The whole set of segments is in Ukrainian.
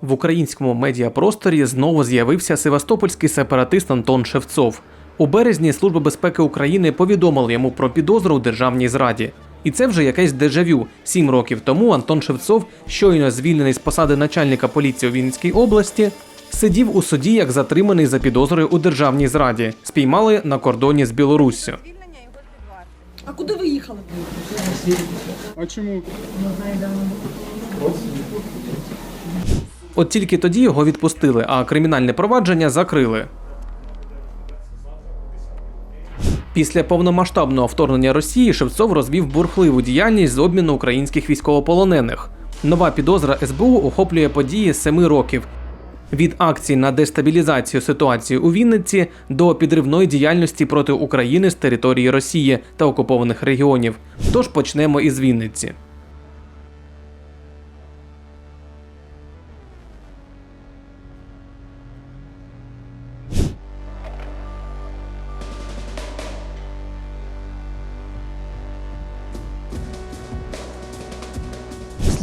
В українському медіапросторі знову з'явився севастопольський сепаратист Антон Шевцов. У березні Служба безпеки України повідомила йому про підозру у державній зраді. І це вже якесь дежавю. Сім років тому Антон Шевцов, щойно звільнений з посади начальника поліції у Вінницькій області, сидів у суді як затриманий за підозрою у державній зраді. Спіймали на кордоні з Білоруссю. А куди ви їхали? А чому? От тільки тоді його відпустили, а кримінальне провадження закрили. Після повномасштабного вторгнення Росії Шевцов розвів бурхливу діяльність з обміну українських військовополонених. Нова підозра СБУ охоплює події семи років. Від акцій на дестабілізацію ситуації у Вінниці до підривної діяльності проти України з території Росії та окупованих регіонів. Тож почнемо із Вінниці.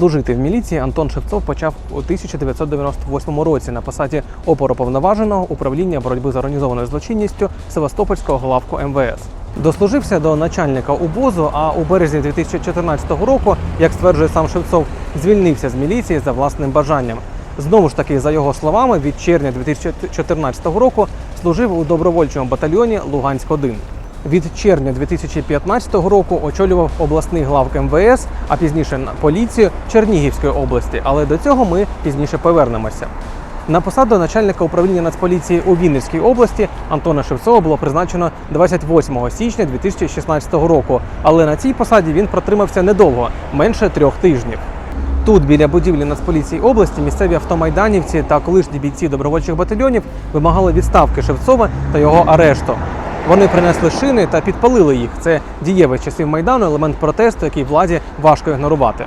Служити в міліції Антон Шевцов почав у 1998 році на посаді опороповноваженого управління боротьби з організованою злочинністю Севастопольського главку МВС. Дослужився до начальника УБОЗу, а у березні 2014 року, як стверджує сам Шевцов, звільнився з міліції за власним бажанням. Знову ж таки, за його словами, від червня 2014 року служив у добровольчому батальйоні Луганськ 1 від червня 2015 року очолював обласний главк МВС, а пізніше поліцію Чернігівської області. Але до цього ми пізніше повернемося. На посаду начальника управління Нацполіції у Вінницькій області Антона Шевцова було призначено 28 січня 2016 року. Але на цій посаді він протримався недовго менше трьох тижнів. Тут, біля будівлі Нацполіції області, місцеві автомайданівці та колишні бійці добровольчих батальйонів вимагали відставки Шевцова та його арешту. Вони принесли шини та підпалили їх. Це дієвий часів майдану елемент протесту, який владі важко ігнорувати.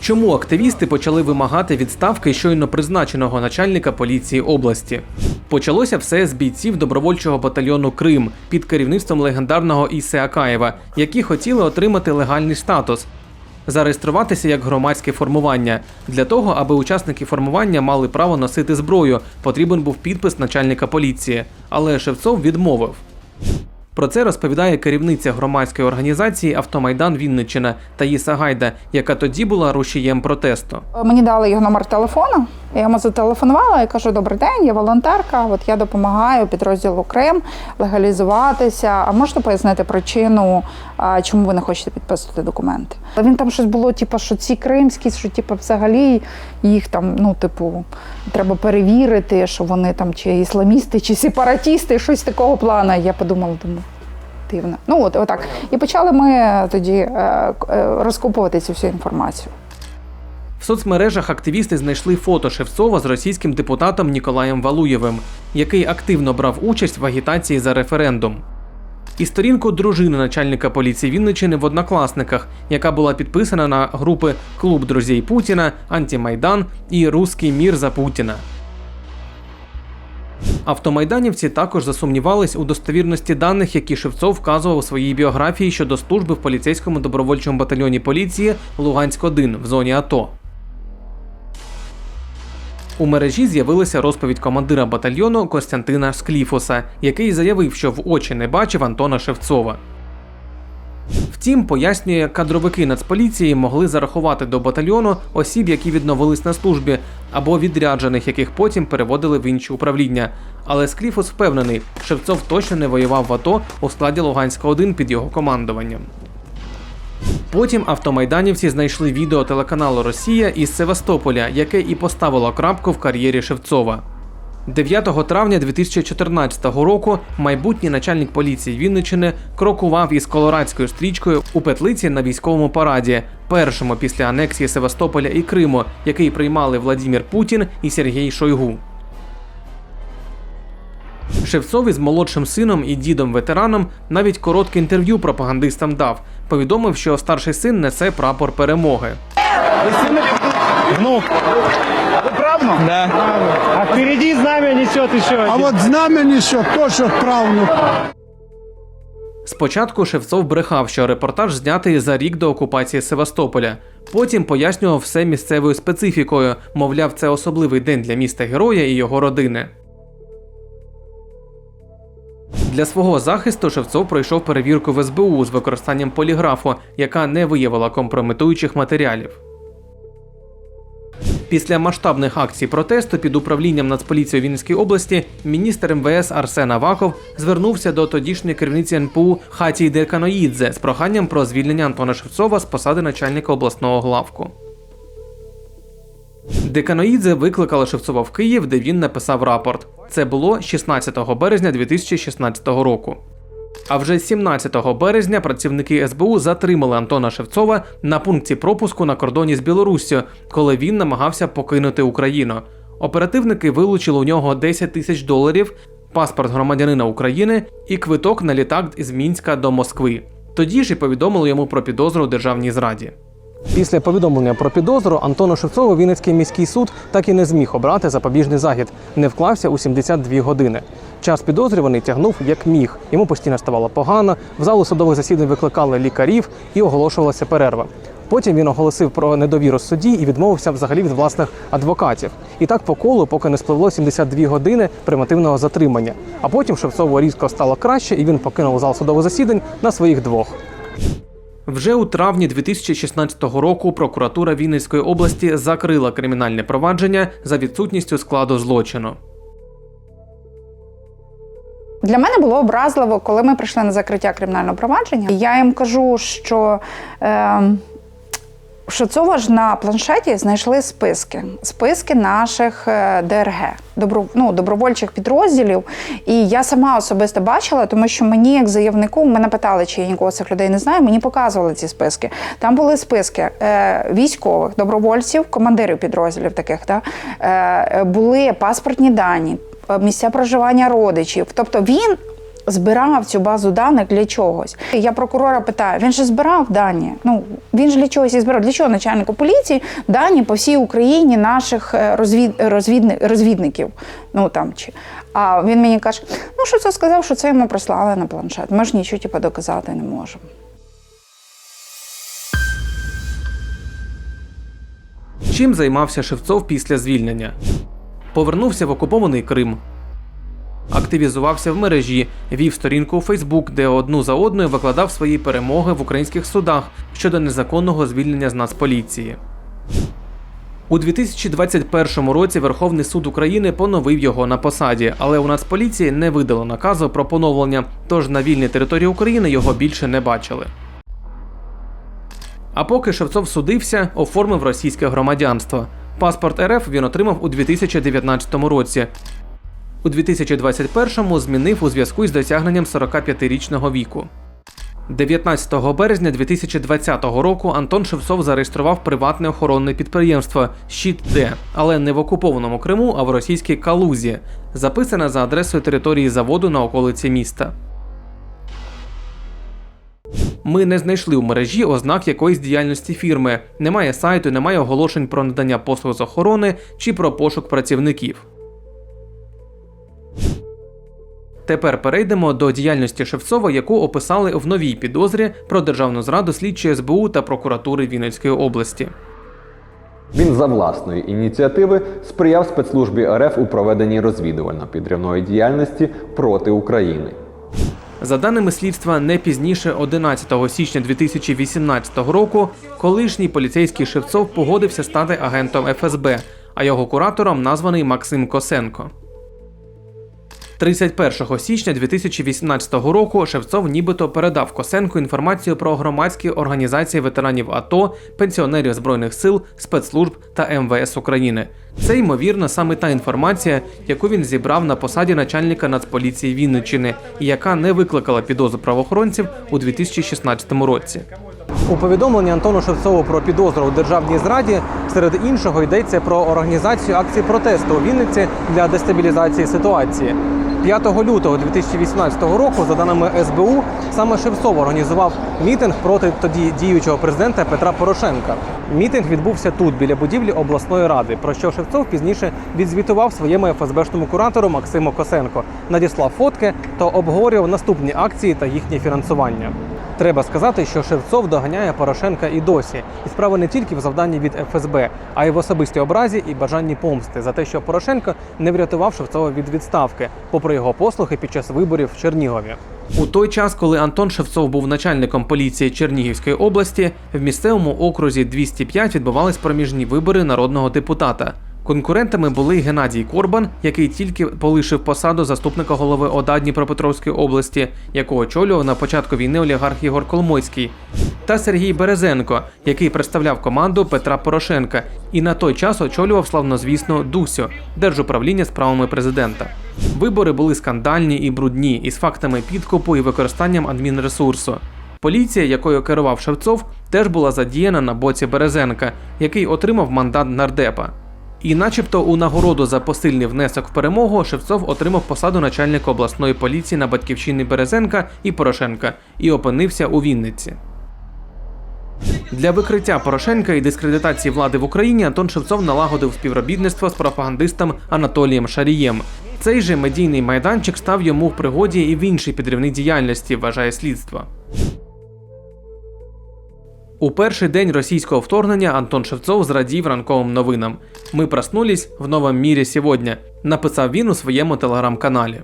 Чому активісти почали вимагати відставки щойно призначеного начальника поліції області? Почалося все з бійців добровольчого батальйону Крим під керівництвом легендарного Ісе Акаєва, які хотіли отримати легальний статус, зареєструватися як громадське формування. Для того, аби учасники формування мали право носити зброю, потрібен був підпис начальника поліції. Але Шевцов відмовив. Про це розповідає керівниця громадської організації Автомайдан Вінниччина Таїса Гайда, яка тоді була рушієм протесту. Мені дали його номер телефону. Я йому зателефонувала і кажу: Добрий день, я волонтерка. От я допомагаю підрозділу Крим легалізуватися. А можете пояснити причину, чому ви не хочете підписувати документи? Він там щось було, типу, що ці кримські, що типу, взагалі їх там, ну, типу, треба перевірити, що вони там чи ісламісти, чи сепаратісти, щось такого плану. Я подумала, думаю. Дивно. Ну от отак. І почали ми тоді е, е, розкопувати цю всю інформацію. В соцмережах активісти знайшли фото Шевцова з російським депутатом Ніколаєм Валуєвим, який активно брав участь в агітації за референдум. І сторінку дружини начальника поліції Вінничини в однокласниках, яка була підписана на групи Клуб друзей Путіна, Антимайдан і Руський мір за Путіна. Автомайданівці також засумнівались у достовірності даних, які Шевцов вказував у своїй біографії щодо служби в поліцейському добровольчому батальйоні поліції Луганськ-1 в зоні АТО. У мережі з'явилася розповідь командира батальйону Костянтина Скліфоса, який заявив, що в очі не бачив Антона Шевцова. Втім, пояснює, кадровики Нацполіції могли зарахувати до батальйону осіб, які відновились на службі, або відряджених, яких потім переводили в інші управління. Але Скліфос впевнений, Шевцов точно не воював в АТО у складі Луганська 1 під його командуванням. Потім автомайданівці знайшли відео телеканалу Росія із Севастополя, яке і поставило крапку в кар'єрі Шевцова. 9 травня 2014 року майбутній начальник поліції Вінниччини крокував із колорадською стрічкою у петлиці на військовому параді, першому після анексії Севастополя і Криму, який приймали Владімір Путін і Сергій Шойгу. Шевцов із молодшим сином і дідом ветераном навіть коротке інтерв'ю пропагандистам дав. Повідомив, що старший син несе прапор перемоги. Внук. Правнук? Да. А впереди знамя несет еще А один. от знамені, що то, що правнук. Спочатку Шевцов брехав, що репортаж знятий за рік до окупації Севастополя. Потім пояснював все місцевою специфікою, мовляв, це особливий день для міста героя і його родини. Для свого захисту Шевцов пройшов перевірку в СБУ з використанням поліграфу, яка не виявила компрометуючих матеріалів. Після масштабних акцій протесту під управлінням Нацполіції у Вінницькій області міністр МВС Арсен Аваков звернувся до тодішньої керівниці НПУ Хаті Деканоїдзе з проханням про звільнення Антона Шевцова з посади начальника обласного главку. Деканоїдзе викликали Шевцова в Київ, де він написав рапорт. Це було 16 березня 2016 року. А вже 17 березня працівники СБУ затримали Антона Шевцова на пункті пропуску на кордоні з Білоруссю, коли він намагався покинути Україну. Оперативники вилучили у нього 10 тисяч доларів, паспорт громадянина України і квиток на літак із Мінська до Москви. Тоді ж і повідомили йому про підозру у державній зраді. Після повідомлення про підозру Антону Шевцову Вінницький міський суд так і не зміг обрати запобіжний захід, не вклався у 72 години. Час підозрюваний тягнув як міг. Йому постійно ставало погано. В залу судових засідань викликали лікарів і оголошувалася перерва. Потім він оголосив про недовіру судді і відмовився взагалі від власних адвокатів. І так по колу, поки не спливло 72 години примативного затримання. А потім Шевцову різко стало краще, і він покинув зал судових засідань на своїх двох. Вже у травні 2016 року прокуратура Вінницької області закрила кримінальне провадження за відсутністю складу злочину. Для мене було образливо, коли ми прийшли на закриття кримінального провадження. Я їм кажу, що. Е, що цього ж на планшеті знайшли списки, списки наших е, ДРГ, добро, ну, добровольчих підрозділів. І я сама особисто бачила, тому що мені, як заявнику, мене питали, чи я нікого цих людей не знаю. Мені показували ці списки. Там були списки е, військових, добровольців, командирів підрозділів таких. Да? Е, були паспортні дані, місця проживання родичів. Тобто він збирав цю базу даних для чогось. Я прокурора питаю: він же збирав дані. Ну він ж для чогось і збирав. Для чого начальнику поліції дані по всій Україні наших е, розвід, розвідни, розвідників? Ну там чи а він мені каже: ну що це сказав, що це йому прислали на планшет. Ми ж нічого типу, доказати не можемо. Чим займався Шевцов після звільнення? Повернувся в окупований Крим. Активізувався в мережі, вів сторінку у Фейсбук, де одну за одною викладав свої перемоги в українських судах щодо незаконного звільнення з Нацполіції. У 2021 році Верховний суд України поновив його на посаді, але у Нацполіції не видало наказу про поновлення, тож на вільній території України його більше не бачили. А поки Шевцов судився, оформив російське громадянство. Паспорт РФ він отримав у 2019 році. У 2021-му змінив у зв'язку із досягненням 45-річного віку. 19 березня 2020 року Антон Шевцов зареєстрував приватне охоронне підприємство Щит Д, але не в окупованому Криму, а в російській Калузі, записане за адресою території заводу на околиці міста. Ми не знайшли у мережі ознак якоїсь діяльності фірми. Немає сайту, немає оголошень про надання послуг з охорони чи про пошук працівників. Тепер перейдемо до діяльності Шевцова, яку описали в новій підозрі про державну зраду слідчої СБУ та прокуратури Вінницької області. Він за власної ініціативи сприяв спецслужбі РФ у проведенні розвідувально-підривної діяльності проти України. За даними слідства, не пізніше 11 січня 2018 року колишній поліцейський Шевцов погодився стати агентом ФСБ, а його куратором названий Максим Косенко. 31 січня 2018 року Шевцов нібито передав Косенку інформацію про громадські організації ветеранів АТО, пенсіонерів збройних сил, спецслужб та МВС України. Це ймовірно саме та інформація, яку він зібрав на посаді начальника Нацполіції Вінниччини, і яка не викликала підозру правоохоронців у 2016 році. У повідомленні Антону Шевцову про підозру у державній зраді серед іншого йдеться про організацію акцій протесту у Вінниці для дестабілізації ситуації. 5 лютого 2018 року, за даними СБУ, саме Шевцов організував мітинг проти тоді діючого президента Петра Порошенка. Мітинг відбувся тут, біля будівлі обласної ради, про що Шевцов пізніше відзвітував своєму ФСБшному куратору Максиму Косенко, надіслав фотки та обговорював наступні акції та їхнє фінансування. Треба сказати, що Шевцов доганяє Порошенка і досі, і справа не тільки в завданні від ФСБ, а й в особистій образі і бажанні помсти за те, що Порошенко не врятував Шевцова від відставки, попри його послухи під час виборів в Чернігові. У той час, коли Антон Шевцов був начальником поліції Чернігівської області, в місцевому окрузі 205 відбувались проміжні вибори народного депутата. Конкурентами були Геннадій Корбан, який тільки полишив посаду заступника голови ОДА Дніпропетровської області, яку очолював на початку війни олігарх Ігор Коломойський, та Сергій Березенко, який представляв команду Петра Порошенка і на той час очолював славнозвісну ДУСю Держуправління справами президента. Вибори були скандальні і брудні, із фактами підкупу і використанням адмінресурсу. Поліція, якою керував Шевцов, теж була задіяна на боці Березенка, який отримав мандат нардепа. І, начебто, у нагороду за посильний внесок в перемогу Шевцов отримав посаду начальника обласної поліції на батьківщині Березенка і Порошенка і опинився у Вінниці. Для викриття Порошенка і дискредитації влади в Україні Антон Шевцов налагодив співробітництво з пропагандистом Анатолієм Шарієм. Цей же медійний майданчик став йому в пригоді і в іншій підривній діяльності, вважає слідство. У перший день російського вторгнення Антон Шевцов зрадів ранковим новинам. Ми проснулись в новому мірі сьогодні, написав він у своєму телеграм-каналі.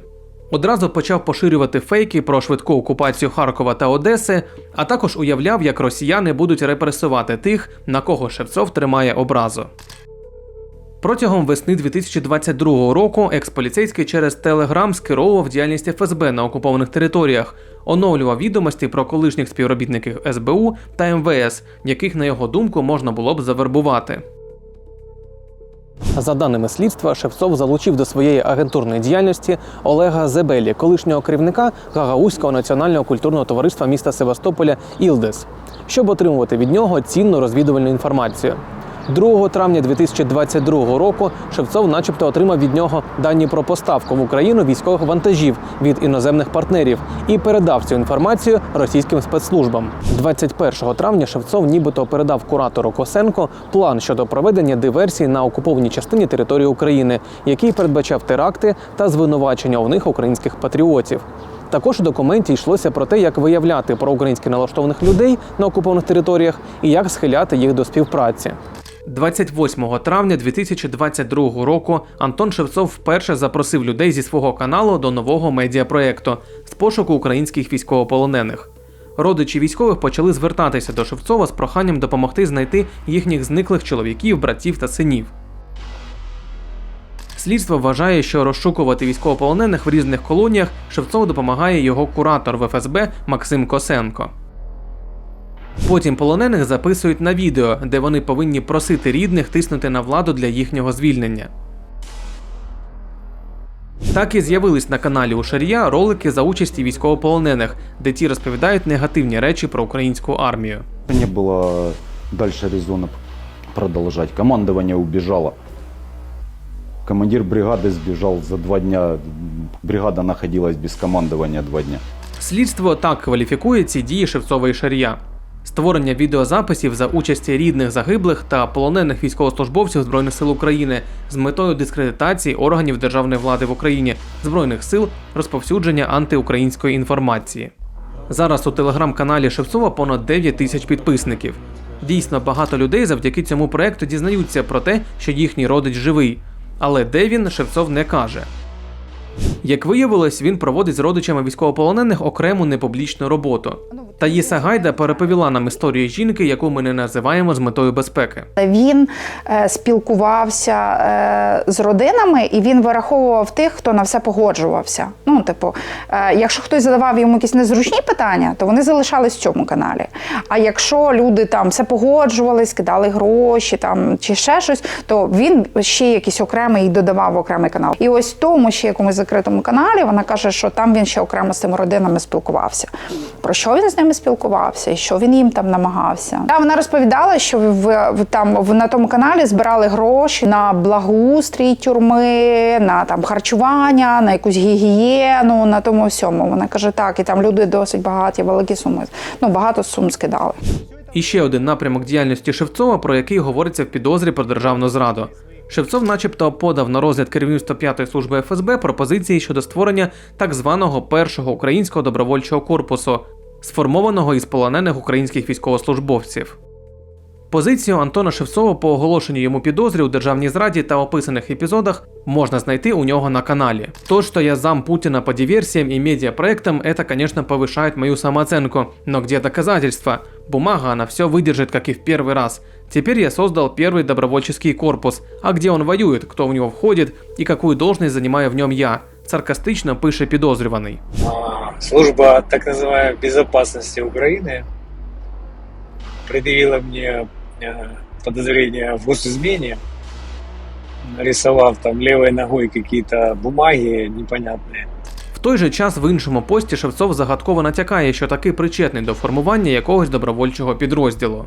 Одразу почав поширювати фейки про швидку окупацію Харкова та Одеси, а також уявляв, як росіяни будуть репресувати тих, на кого Шевцов тримає образу. Протягом весни 2022 року експоліцейський через Телеграм скеровував діяльність ФСБ на окупованих територіях, оновлював відомості про колишніх співробітників СБУ та МВС, яких, на його думку, можна було б завербувати. За даними слідства, Шевцов залучив до своєї агентурної діяльності Олега Зебелі, колишнього керівника Гагаузького національного культурного товариства міста Севастополя Ілдес, щоб отримувати від нього цінну розвідувальну інформацію. 2 травня 2022 року Шевцов, начебто, отримав від нього дані про поставку в Україну військових вантажів від іноземних партнерів і передав цю інформацію російським спецслужбам. 21 травня Шевцов нібито передав куратору Косенко план щодо проведення диверсій на окупованій частині території України, який передбачав теракти та звинувачення у них українських патріотів. Також у документі йшлося про те, як виявляти проукраїнськи налаштованих людей на окупованих територіях і як схиляти їх до співпраці. 28 травня 2022 року Антон Шевцов вперше запросив людей зі свого каналу до нового медіапроекту з пошуку українських військовополонених. Родичі військових почали звертатися до Шевцова з проханням допомогти знайти їхніх зниклих чоловіків, братів та синів. Слідство вважає, що розшукувати військовополонених в різних колоніях Шевцову допомагає його куратор в ФСБ Максим Косенко. Потім полонених записують на відео, де вони повинні просити рідних тиснути на владу для їхнього звільнення. Так і з'явились на каналі у Шарія ролики за участі військовополонених, де ті розповідають негативні речі про українську армію. Не было дальше резона продолжать. Командование убежало. Командир бригады сбежал за два дня. Бригада находилась без командования два дня. Слідство так кваліфікує ці дії Шевцова і Шарія. Створення відеозаписів за участі рідних загиблих та полонених військовослужбовців Збройних сил України з метою дискредитації органів державної влади в Україні, Збройних сил, розповсюдження антиукраїнської інформації. Зараз у телеграм-каналі Шевцова понад 9 тисяч підписників. Дійсно, багато людей завдяки цьому проекту дізнаються про те, що їхній родич живий. Але де він, Шевцов не каже. Як виявилось, він проводить з родичами військовополонених окрему непублічну роботу. Таїса Гайда переповіла нам історію жінки, яку ми не називаємо з метою безпеки. Він е, спілкувався е, з родинами і він вираховував тих, хто на все погоджувався. Ну, типу, е, якщо хтось задавав йому якісь незручні питання, то вони залишались в цьому каналі. А якщо люди там все погоджувались, кидали гроші там чи ще щось, то він ще якийсь окремий додавав в окремий канал. І ось тому ще якомусь закритому каналі вона каже, що там він ще окремо з цими родинами спілкувався. Про що він з ними ними спілкувався, і що він їм там намагався. Та вона розповідала, що в, в там в на тому каналі збирали гроші на благоустрій тюрми, на там харчування, на якусь гігієну, на тому всьому. Вона каже, так, і там люди досить багаті, великі суми. Ну багато сум скидали. І ще один напрямок діяльності Шевцова, про який говориться в підозрі про державну зраду. Шевцов, начебто, подав на розгляд керівництва п'ятої служби ФСБ пропозиції щодо створення так званого першого українського добровольчого корпусу, сформованого із полонених українських військовослужбовців. Позицію Антона Шевцова по оголошенню йому підозрі у державній зраді та описаних епізодах можна знайти у нього на каналі. То, что я зам Путина по диверсиям и медиапроектам, это, конечно, повышает мою самооценку. Но где доказательства? Бумага, она все выдержит, как и в первый раз. Теперь я создал первый добровольческий корпус. А где он воюет, кто в него входит и какую должность занимаю в нем я? Саркастично пише підозрюваний. А, Служба так называемой безопасности Украины предъявила мне э, подозрение в госизмене, нарисовав там левой ногой какие-то бумаги непонятные. В той же час в іншому пості Шевцов загадково натякає, що таки причетний до формування якогось добровольчого підрозділу.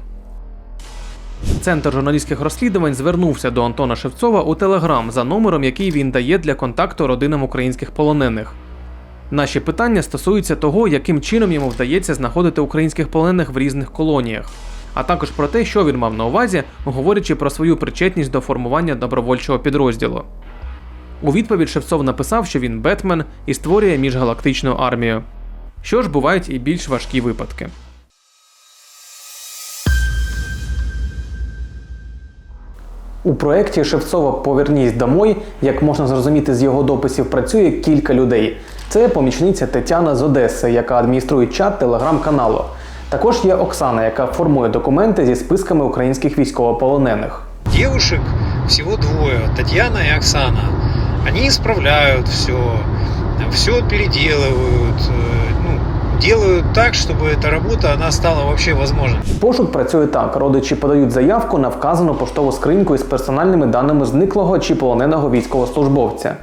Центр журналістських розслідувань звернувся до Антона Шевцова у Телеграм за номером, який він дає для контакту родинам українських полонених. Наші питання стосуються того, яким чином йому вдається знаходити українських полонених в різних колоніях, а також про те, що він мав на увазі, говорячи про свою причетність до формування добровольчого підрозділу. У відповідь Шевцов написав, що він Бетмен і створює міжгалактичну армію. Що ж бувають і більш важкі випадки. У проєкті Шевцова Повернісь домой, як можна зрозуміти з його дописів, працює кілька людей. Це помічниця Тетяна з Одеси, яка адмініструє чат телеграм-каналу. Також є Оксана, яка формує документи зі списками українських військовополонених. Девушек всего двое, Татьяна и Оксана. Они исправляют все, все переделывают, делают так, чтобы эта работа, она стала вообще возможной. Пошук працює так: родичі подають заявку на вказану поштову скриньку із персональними даними зниклого чи полоненого військовослужбовця.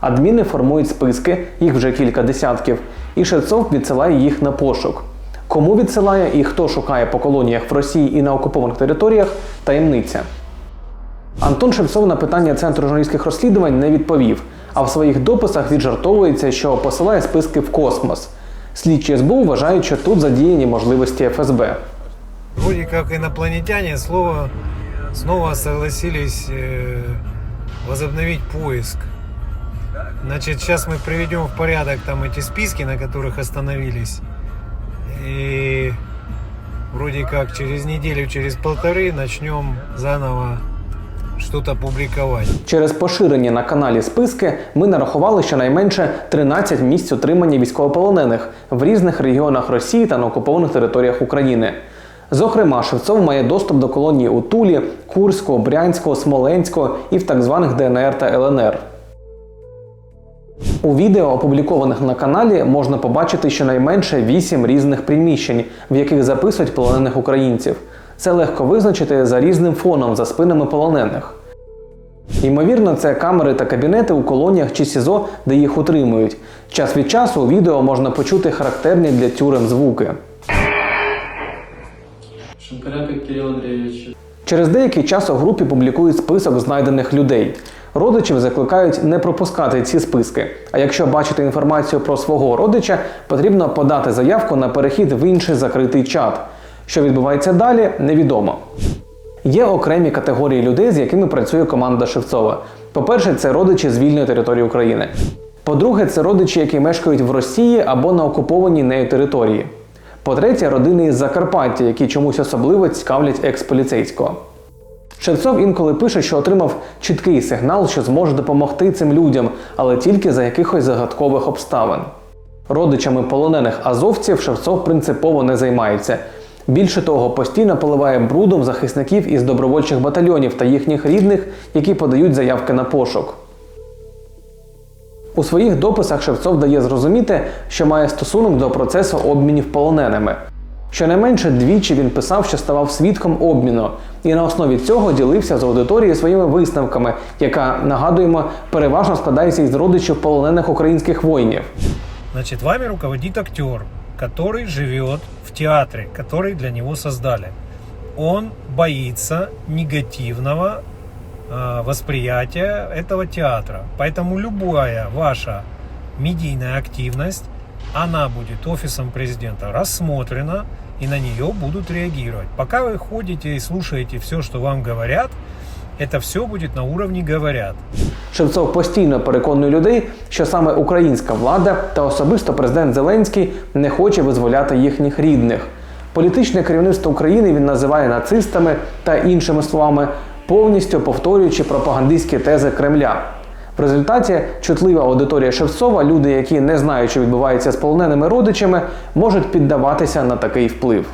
Адміни формують списки, їх вже кілька десятків, і Шевцов відсилає їх на пошук. Кому відсилає і хто шукає по колоніях в Росії і на окупованих територіях таємниця. Антон Шевцов на питання Центру журналістських розслідувань не відповів, а в своїх дописах віджартовується, що посилає списки в космос. Слідчі СБУ вважають, що тут задіяні можливості ФСБ. Вроде как инопланетяне слово снова согласились э, возобновить поиск. Значит, сейчас мы приведем в порядок там эти списки, на которых остановились. И вроде как через неделю, через полторы начнем заново что-то публиковать. Через поширені на каналі списки ми нарахували щонайменше 13 місць утримання військовополонених в різних регіонах Росії та на окупованих територіях України. Зокрема, Шевцов має доступ до колонії у Тулі, Курського, Брянського, Смоленського і в так званих ДНР та ЛНР. У відео, опублікованих на каналі, можна побачити щонайменше 8 різних приміщень, в яких записують полонених українців. Це легко визначити за різним фоном за спинами полонених. Ймовірно, це камери та кабінети у колоніях чи СІЗО, де їх утримують. Час від часу у відео можна почути характерні для тюрем звуки. Через деякий час у групі публікують список знайдених людей. Родичів закликають не пропускати ці списки. А якщо бачити інформацію про свого родича, потрібно подати заявку на перехід в інший закритий чат. Що відбувається далі, невідомо. Є окремі категорії людей, з якими працює команда Шевцова. По-перше, це родичі з вільної території України. По-друге, це родичі, які мешкають в Росії або на окупованій нею території. По-третє, родини із Закарпаття, які чомусь особливо цікавлять екс-поліцейського. Шевцов інколи пише, що отримав чіткий сигнал, що зможе допомогти цим людям, але тільки за якихось загадкових обставин. Родичами полонених азовців Шевцов принципово не займається. Більше того, постійно поливає брудом захисників із добровольчих батальйонів та їхніх рідних, які подають заявки на пошук. У своїх дописах Шевцов дає зрозуміти, що має стосунок до процесу обмінів полоненими. Щонайменше двічі він писав, що ставав свідком обміну, і на основі цього ділився з аудиторією своїми висновками, яка, нагадуємо, переважно складається із родичів полонених українських воїнів. Значит, вами руководит актер, который живет в театре, который для него создали. Он боится негативного э, восприятия этого театра. Поэтому любая ваша медийная активность, она будет офисом президента рассмотрена и на нее будут реагировать. Пока вы ходите и слушаете все, что вам говорят, это все будет на уровне говорят. Шевцов постійно переконує людей, що саме українська влада та особисто президент Зеленський не хоче визволяти їхніх рідних. Політичне керівництво України він називає нацистами та іншими словами, повністю повторюючи пропагандистські тези Кремля. В результаті чутлива аудиторія Шевцова, люди, які не знають, що відбувається з полоненими родичами, можуть піддаватися на такий вплив.